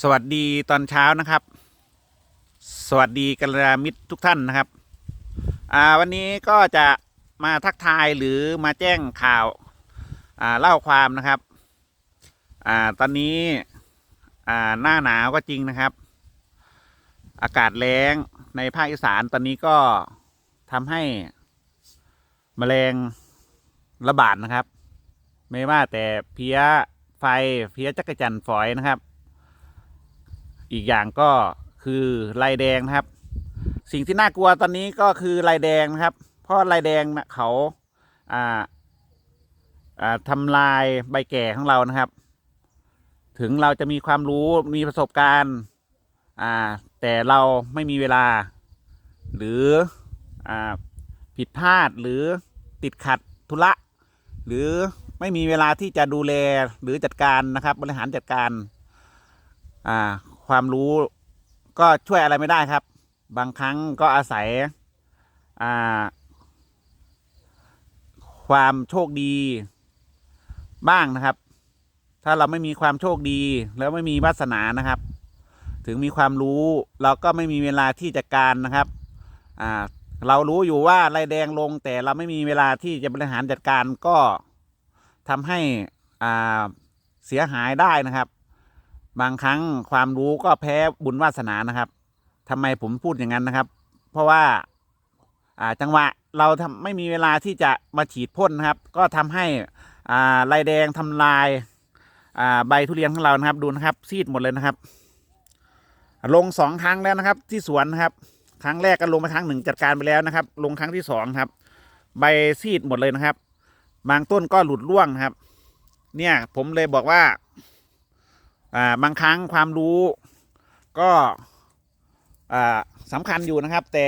สวัสดีตอนเช้านะครับ สวัสดีกัลยาณมิตรทุกท่านนะครับ อ่าวันนี้ก็จะมาทักทายหรือมาแจ้งข่าวอ่าเล่าความนะครับ อ่าตอนนี้อ่าหน้าหนาวก็จริงนะครับ อากาศแล้งในภาคอีสานตอนนี้ก็ทำให้แมลงระบาดนะครับ ไม่ว่าแต่เพี้ยไฟเพี้ยจักรจันทร์ฝอยนะครับ อีกอย่างก็คือลายแดงนะครับ สิ่งที่น่ากลัวตอนนี้ก็คือลายแดงนะครับ เพราะลายแดงนะเขาอ่าอ่าทำลายใบแก่ของเรานะครับ ถึงเราจะมีความรู้มีประสบการณ์อ่าแต่เราไม่มีเวลา หรืออ่าผิดพลาดหรือติดขัดธุระหรือไม่มีเวลาที่จะดูแลหรือจัดการนะครับ บริหารจัดการอ่า ความรู้ก็ช่วยอะไรไม่ได้ครับ บางครั้งก็อาศัยความโชคดีบ้างนะครับ ถ้าเราไม่มีความโชคดีแล้วไม่มีวาสนานะครับ ถึงมีความรู้เราก็ไม่มีเวลาที่จะการนะครับเรารู้อยู่ว่าไรแดงลง แต่เราไม่มีเวลาที่จะบริหารจัดการก็ทำให้เสียหายได้นะครับ บางครั้งความรู้ก็แพ้บุญวาสนานะครับทำไมผมพูดอย่างนั้นนะครับ เพราะว่าอ่าจังหวะเราทำไม่มีเวลาที่จะมาฉีดพ่นนะครับ ก็ทำให้อ่าลายแดงทำลายอ่าใบทุเรียนของเรานะครับดูนะครับ ซีดหมดเลยนะครับ ลงสองครั้งแล้วนะครับ ที่สวนนะครับ ครั้งแรกก็ลงไปครั้งหนึ่งจัดการไปแล้วนะครับ ลงครั้งที่สองครับ ใบซีดหมดเลยนะครับ บางต้นก็หลุดร่วงนะครับ เนี่ยผมเลยบอกว่า อ่าบางครั้งความรู้ก็อ่าสำคัญอยู่นะครับ แต่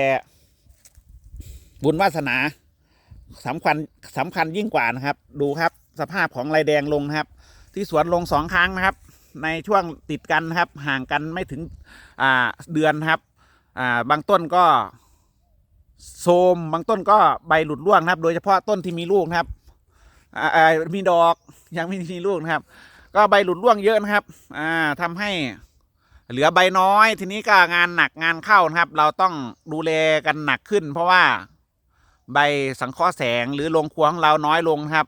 บุญวาสนาสำคัญสำคัญยิ่งกว่านะครับ ดูครับสภาพของลายแดงลงนะครับ ที่สวนลงสองครั้งนะครับ ในช่วงติดกันนะครับ ห่างกันไม่ถึงอ่าเดือนครับอ่าบางต้นก็โทมบางต้นก็ใบหลุดร่วงนะครับ โดยเฉพาะต้นที่มีลูกนะครับอ่ามีดอกยังไม่มีลูกนะครับ ก็ใบหลุดร่วงเยอะนะครับ อ่าทำให้เหลือใบน้อย ทีนี้ก็งานหนักงานเข้านะครับ เราต้องดูแลกันหนักขึ้น เพราะว่าใบสังเคราะห์แสงหรือลงควงเราน้อยลงครับ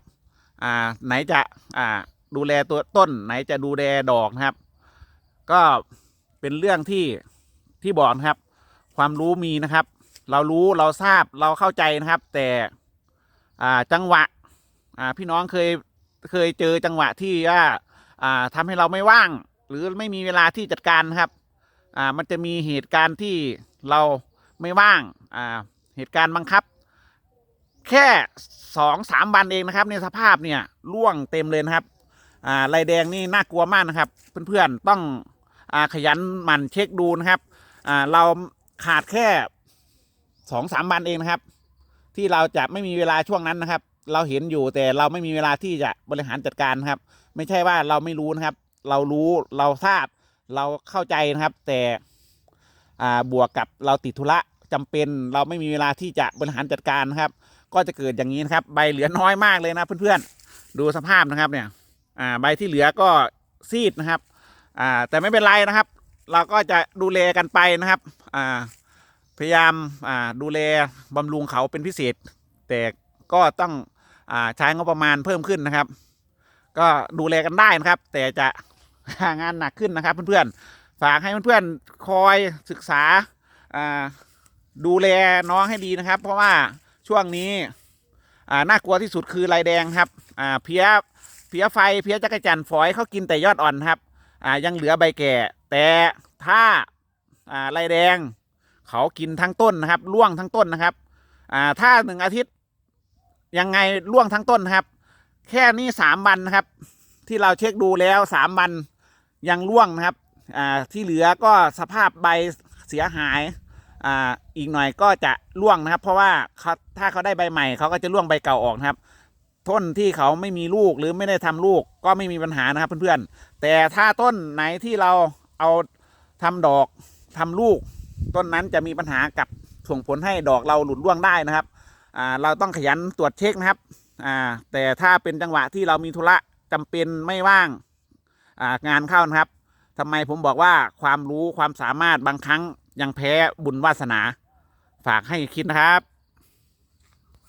อ่า ไหนจะอ่าดูแลตัวต้น ไหนจะดูแลดอกนะครับ ก็เป็นเรื่องที่ที่บอกนะครับ ความรู้มีนะครับ เรารู้เราทราบเราเข้าใจนะครับ แต่อ่าจังหวะอ่าพี่น้องเคยเคยเจอจังหวะที่ว่า อ่าทำให้เราไม่ว่าง หรือไม่มีเวลาที่จัดการครับอ่ามันจะมีเหตุการณ์ที่เราไม่ว่างอ่าเหตุการณ์บังคับ แค่สองสามวันเองนะครับในสภาพเนี่ยร่วงเต็มเลยนะครับอ่าลายแดงนี่น่ากลัวมากนะครับ เพื่อนๆต้องอ่าขยันหมั่นเช็คดูนะครับอ่าเราขาดแค่สองสามวันเองนะครับ ที่เราจะไม่มีเวลาช่วงนั้นนะครับ เราเห็นอยู่แต่เราไม่มีเวลาที่จะบริหารจัดการครับ ไม่ใช่ว่าเราไม่รู้นะครับ เรารู้เราทราบ เราเข้าใจนะครับ แต่บวกกับเราติดธุระจำเป็นเราไม่มีเวลาที่จะบริหารจัดการนะครับ ก็จะเกิดอย่างนี้นะครับ ใบเหลือน้อยมากเลยนะเพื่อนๆดูสภาพนะครับเนี่ยใบที่เหลือก็ซีดนะครับแต่ไม่เป็นไรนะครับ เราก็จะดูแลกันไปนะครับพยายามดูแลบำรุงเขาเป็นพิเศษ แต่ก็ต้อง ใช้งบประมาณเพิ่มขึ้นนะครับ ก็ดูแลกันได้นะครับ แต่จะงานหนักขึ้นนะครับ เพื่อนๆฝากให้เพื่อนๆคอยศึกษาดูแลน้องให้ดีนะครับ เพราะว่าช่วงนี้น่ากลัวที่สุดคือลายแดงครับเพี้ยเพี้ยไฟเพี้ยจักรจันฝอยเขากินแต่ยอดอ่อนครับยังเหลือใบแก่ แต่ถ้าลายแดงเขากินทั้งต้นนะครับร่วงทั้งต้นนะครับถ้าหนึ่งอาทิตย์ ยังไงร่วงทั้งต้นครับ แค่นี้สามวันนะครับ ที่เราเช็คดูแล้วสามวันยังร่วงนะครับอ่าที่เหลือก็สภาพใบเสียหายอ่าอีกหน่อยก็จะร่วงนะครับ เพราะว่าเขาถ้าเขาได้ใบใหม่เขาก็จะร่วงใบเก่าออกนะครับต้นที่เขาไม่มีลูกหรือไม่ได้ทำลูกก็ไม่มีปัญหานะครับเพื่อนๆ แต่ถ้าต้นไหนที่เราเอาทำดอกทำลูก ต้นนั้นจะมีปัญหากับส่งผลให้ดอกเราหลุดร่วงได้นะครับ อ่าเราต้องขยันตรวจเช็คนะครับอ่าแต่ถ้าเป็นจังหวะที่เรามีธุระจำเป็นไม่ว่างอ่างานเข้านะครับทำไมผมบอกว่าความรู้ความสามารถบางครั้งยังแพ้บุญวาสนา ฝากให้คิดนะครับ